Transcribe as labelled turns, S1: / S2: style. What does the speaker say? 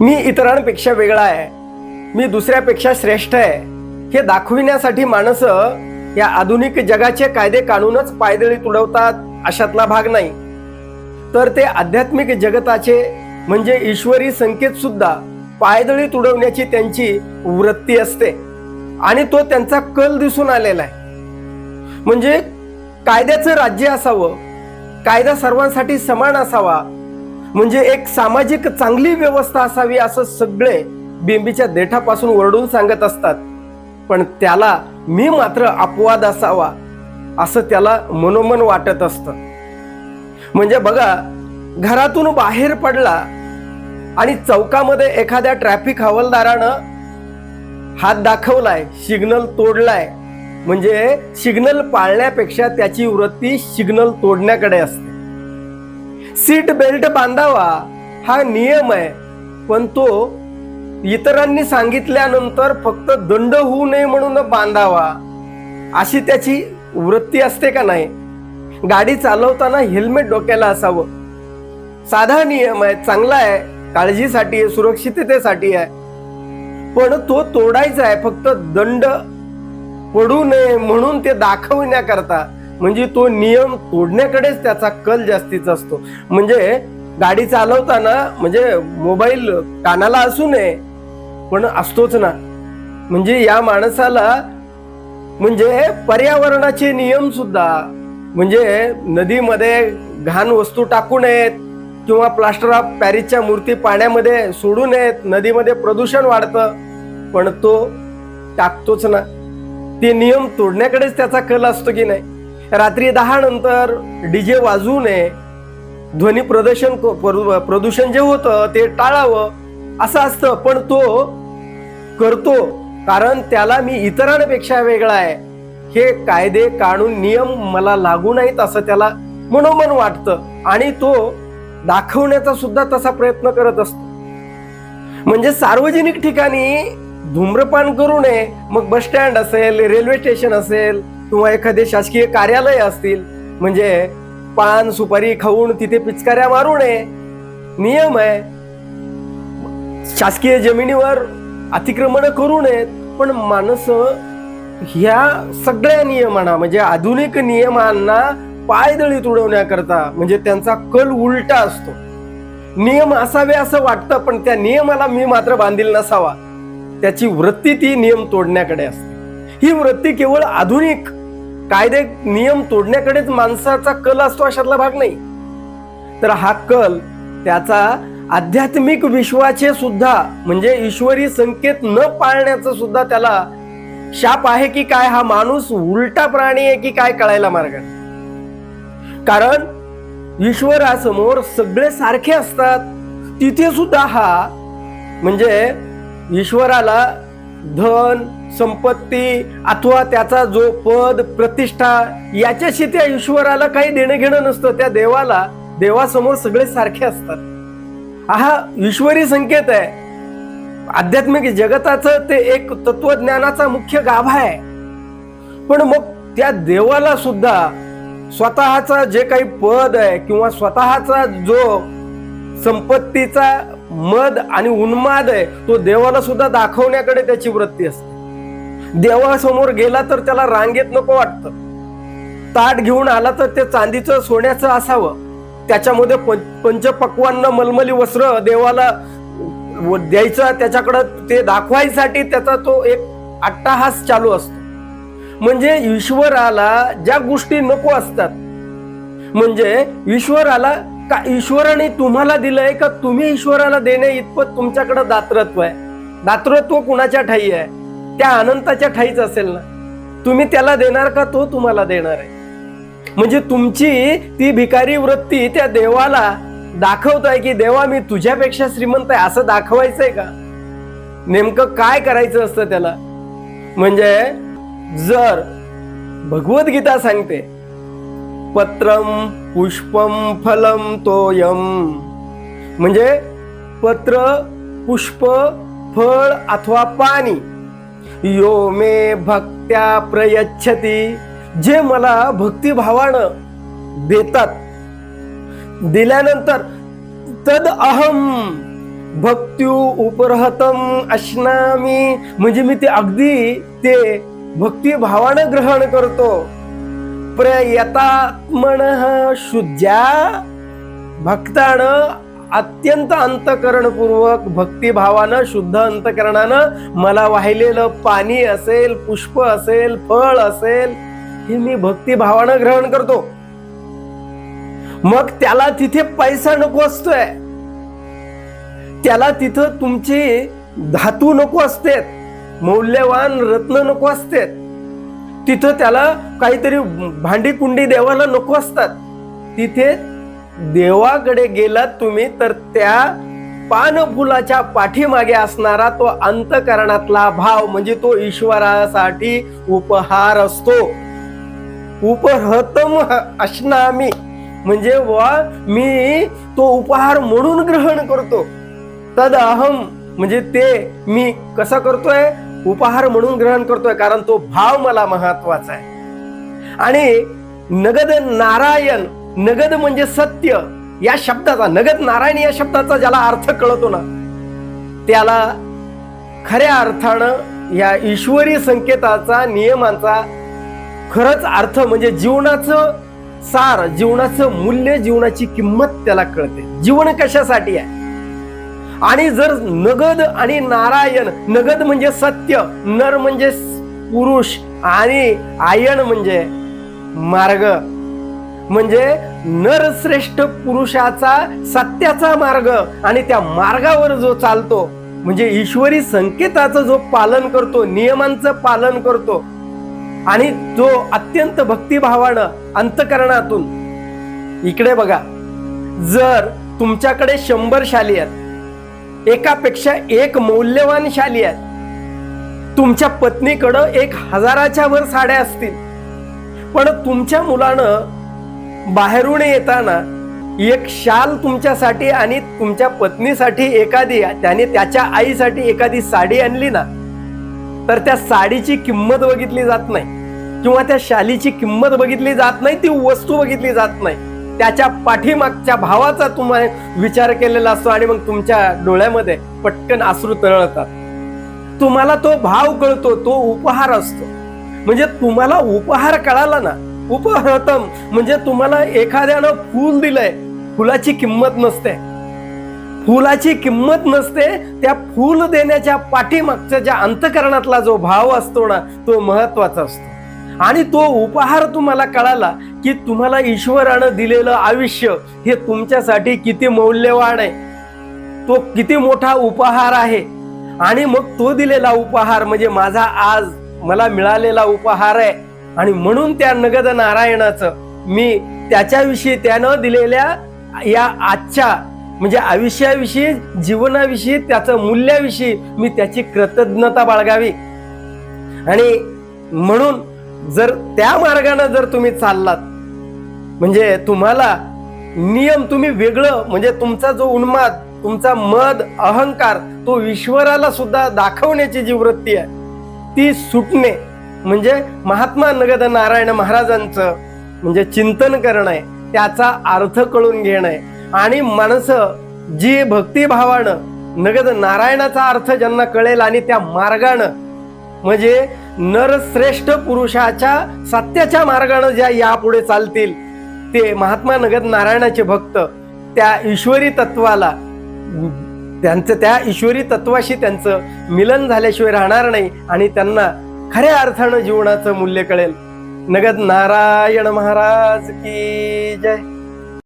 S1: मी इतरांपेक्षा वेगळा आहे. मी दुसऱ्यापेक्षा श्रेष्ठ आहे. हे दाखविण्यासाठी माणसं या आधुनिक जगाचे कायदे काढूनच पायदळी तुडवतात अशातला भाग नाही. तर ते आध्यात्मिक जगताचे म्हणजे ईश्वरी संकेत सुद्धा पायदळी तुडवण्याची त्यांची वृत्ती असते. आणि तो त्यांचा कल दिसून आलेला आहे. म्हणजे कायद्याचं राज्य असावं कायदा सर्वांसाठी समान असावा म्हणजे एक सामाजिक चांगली व्यवस्था असावी असं सगळे बिंबीच्या देठापासून ओरडून सांगत असतात. पण त्याला मी मात्र अपवाद असावा असं त्याला मनोमन वाटत असतं. म्हणजे बघा घरातून बाहेर पडला आणि चौकामध्ये एखाद्या ट्रॅफिक हवालदारानं हात दाखवलाय सिग्नल तोडलाय. म्हणजे सिग्नल पाळण्यापेक्षा त्याची वृत्ती सिग्नल तोडण्याकडे असते. सीट बेल्ट बांधावा हा नियम आहे. पण तो इतरांनी सांगितल्यानंतर फक्त दंड होऊ नये म्हणून बांधावा. अशी त्याची वृत्ती असते का नाही? गाडी चालवताना हेल्मेट डोक्याला असावं. साधा नियम आहे चांगला आहे काळजीसाठी आहे सुरक्षिततेसाठी आहे. पण तो तोडायचा आहे फक्त दंड पडू नये म्हणून ते दाखवण्याकरता. म्हणजे तो नियम तोडण्याकडेच त्याचा कल जास्तीचा असतो. म्हणजे गाडी चालवताना म्हणजे मोबाईल कानाला असू नये पण असतोच ना. म्हणजे या माणसाला म्हणजे पर्यावरणाचे नियम सुद्धा म्हणजे नदीमध्ये घाण वस्तू टाकू नयेत किंवा प्लास्टर ऑफ पॅरिसच्या मूर्ती पाण्यामध्ये सोडू नयेत नदीमध्ये प्रदूषण वाढतं पण तो टाकतोच ना. ते नियम तोडण्याकडेच त्याचा कल असतो की नाही? रात्री दहा नंतर डीजे वाजवू नये. ध्वनी प्रदर्शन प्रदूषण जे होतं ते टाळावं असं असतं. पण तो करतो कारण त्याला मी इतरांपेक्षा वेगळा आहे. हे कायदे काढून नियम मला लागू नाहीत असं त्याला मनोमन वाटतं. आणि तो दाखवण्याचा सुद्धा तसा प्रयत्न करत असतो. म्हणजे सार्वजनिक ठिकाणी धूम्रपान करू नये. मग बस स्टँड असेल रेल्वे स्टेशन असेल किंवा एखादे शासकीय कार्यालय असतील म्हणजे पान सुपारी खाऊन तिथे पिचकाऱ्या मारू नये. नियम आहे. शासकीय जमिनीवर अतिक्रमण करू नयेत पण माणसं ह्या सगळ्या नियमांना म्हणजे आधुनिक नियमांना पायदळी तुडवण्याकरता म्हणजे त्यांचा कल उलटा असतो. नियम असावे असं वाटतं पण त्या नियमाला मी मात्र बांधील नसावा. त्याची वृत्ती ती नियम तोडण्याकडे असते. ही वृत्ती केवळ आधुनिक कायदे नियम तोडण्याकडेच माणसाचा कल असतो अशातला भाग नाही. तर हा कल त्याचा आध्यात्मिक विश्वाचे सुद्धा म्हणजे ईश्वरी संकेत न पाळण्याचं सुद्धा त्याला शाप आहे की काय हा माणूस उलटा प्राणी आहे की काय कळायला मार्ग? कारण ईश्वरासमोर सगळे सारखे असतात. तिथे सुद्धा हा म्हणजे ईश्वराला धन संपत्ती अथवा त्याचा जो पद प्रतिष्ठा याच्याशी त्या ईश्वराला काही देणं घेणं नसतं. त्या देवाला देवासमोर सगळे सारखे असतात. हा ईश्वरी संकेत आहे. आध्यात्मिक जगताचं ते एक तत्वज्ञानाचा मुख्य गाभा आहे. पण मग त्या देवाला सुद्धा स्वतःचा जे काही पद आहे किंवा स्वतःचा जो संपत्तीचा मद आणि उन्माद आहे तो देवाला सुद्धा दाखवण्याकडे त्याची वृत्ती असते. देवासमोर गेला तर त्याला रांगेत नको वाटतं. ताट घेऊन आला तर ते चांदीचं सोन्याचं असावं. त्याच्यामध्ये पंचपक्वांना मलमली वस्त्र देवाला व- द्यायचं. त्याच्याकडं ते दाखवायसाठी त्याचा तो एक अट्टाहास चालू असतो. म्हणजे ईश्वराला ज्या गोष्टी नको असतात म्हणजे ईश्वराला का ईश्वराने तुम्हाला दिलंय का? तुम्ही ईश्वराला देणे इतपत तुमच्याकडे दातृत्व आहे. दात्रत्व कुणाच्या ठाई आहे? त्या अनंताच्या ठाईच असेल ना? तुम्ही त्याला देणार का तो तुम्हाला देणार आहे? म्हणजे तुमची ती भिकारी वृत्ती त्या देवाला दाखवताय की देवा मी तुझ्यापेक्षा श्रीमंत आहे असं दाखवायचंय का? नेमकं काय करायचं असतं त्याला? म्हणजे जर भगवद्गीता सांगते पत्रम पुष्पम फलम तोयम म्हणजे पत्र पुष्प फळ अथवा पाणी यो मे भक्त्या प्रयच्छती. जे मला भक्तिभावानं देतात. दिल्यानंतर तद अहम भक्त्यू उपरहतम अश्नामी. म्हणजे मी ते अगदी ते भक्तिभावानं ग्रहण करतो. प्रयतात्मन शुद्ध्या भक्तानं अत्यंत अंतकरणपूर्वक भक्तिभावानं शुद्ध अंतकरणानं मला वाहिलेलं पाणी असेल पुष्प असेल फळ असेल हे मी भक्तिभावानं ग्रहण करतो. मग त्याला तिथे पैसा नको असतोय. त्याला तिथं तुमची धातू नको असते मौल्यवान रत्न नको असते तिथं त्याला काहीतरी भांडी कुंडी देवाला नको असतात. तिथे देवाकडे गेलात तुम्ही तर त्या पानफुलाच्या पाठीमागे असणारा तो अंतकरणातला भाव म्हणजे तो ईश्वरासाठी उपहार असतो. उपहतम असणामी म्हणजे वा मी तो उपहार म्हणून ग्रहण करतो. तद अहम म्हणजे ते मी कसं करतोय? उपहार म्हणून ग्रहण करतोय कारण तो भाव मला महत्त्वाचा आहे. आणि नगद नारायण नगद म्हणजे सत्य. या शब्दाचा नगद नारायण या शब्दाचा ज्याला अर्थ कळतो ना त्याला खऱ्या अर्थानं या ईश्वरी संकेताचा नियमांचा खरंच अर्थ म्हणजे जीवनाचं सार जीवनाचं मूल्य जीवनाची किंमत त्याला कळते. जीवन कशासाठी आहे? आणि जर नगद आणि नारायण नगद म्हणजे सत्य नर म्हणजे पुरुष आणि आयन म्हणजे मार्ग म्हणजे नरश्रेष्ठ पुरुषाचा सत्याचा मार्ग आणि त्या मार्गावर जो चालतो म्हणजे ईश्वरी संकेताचं जो पालन करतो नियमांचं पालन करतो आणि जो अत्यंत भक्तिभावानं अंतकरणातून इकडे बघा जर तुमच्याकडे शंभर शाली आहेत एकापेक्षा एक मौल्यवान शाली आहेत तुमच्या पत्नीकडं एक हजाराच्या वर साड्या असतील पण तुमच्या मुलानं बाहेरून येताना एक शाल तुमच्यासाठी आणि तुमच्या पत्नीसाठी एखादी त्याने त्याच्या आईसाठी एखादी साडी आणली ना तर त्या साडीची किंमत बघितली जात नाही. किंवा त्या शालीची किंमत बघितली जात नाही ती वस्तू बघितली जात नाही. त्याच्या पाठीमागच्या भावाचा तुम्हाला विचार केलेला असतो आणि मग तुमच्या डोळ्यामध्ये पटकन आसरू तळतात तुम्हाला तो भाव कळतो तो उपहार असतो. म्हणजे तुम्हाला उपहार कळाला ना उपहतम. म्हणजे तुम्हाला एखाद्यानं फूल दिलंय फुलाची किंमत नसते. फुलाची किंमत नसते त्या फूल देण्याच्या पाठीमागच्या ज्या अंतकरणातला जो भाव असतो ना तो महत्त्वाचा असतो. आणि तो उपहार तुम्हाला कळाला की तुम्हाला ईश्वरानं दिलेलं आयुष्य हे तुमच्यासाठी किती मौल्यवान आहे. तो किती मोठा उपहार आहे. आणि मग तो दिलेला उपहार म्हणजे माझा आज मला मिळालेला उपहार आहे. आणि म्हणून त्या नगद नारायणाचं मी त्याच्याविषयी त्यानं दिलेल्या या आजच्या म्हणजे आयुष्याविषयी जीवनाविषयी त्याचं मूल्याविषयी मी त्याची कृतज्ञता बाळगावी. आणि म्हणून जर त्या मार्गाने जर तुम्ही चाललात म्हणजे तुम्हाला नियम तुम्ही वेगळं म्हणजे तुमचा जो उन्माद तुमचा मद अहंकार तो ईश्वराला सुद्धा दाखवण्याची जी वृत्ती आहे ती सुटणे म्हणजे महात्मा नगद नारायण महाराजांचं म्हणजे चिंतन करणं आहे त्याचा अर्थ कळून घेणं आहे. आणि माणसं जी भक्तिभावानं नगद नारायणाचा अर्थ ज्यांना कळेल आणि त्या मार्गानं म्हणजे नरश्रेष्ठ पुरुषाच्या सत्याच्या मार्गानं ज्या यापुढे चालतील ते महात्मा नगद नारायणाचे भक्त त्या ईश्वरी तत्वाला त्यांचं त्या ईश्वरी तत्वाशी त्यांचं मिलन झाल्याशिवाय राहणार नाही आणि त्यांना खऱ्या अर्थानं जीवनाचं मूल्य कळेल. नगद नारायण महाराज की जय.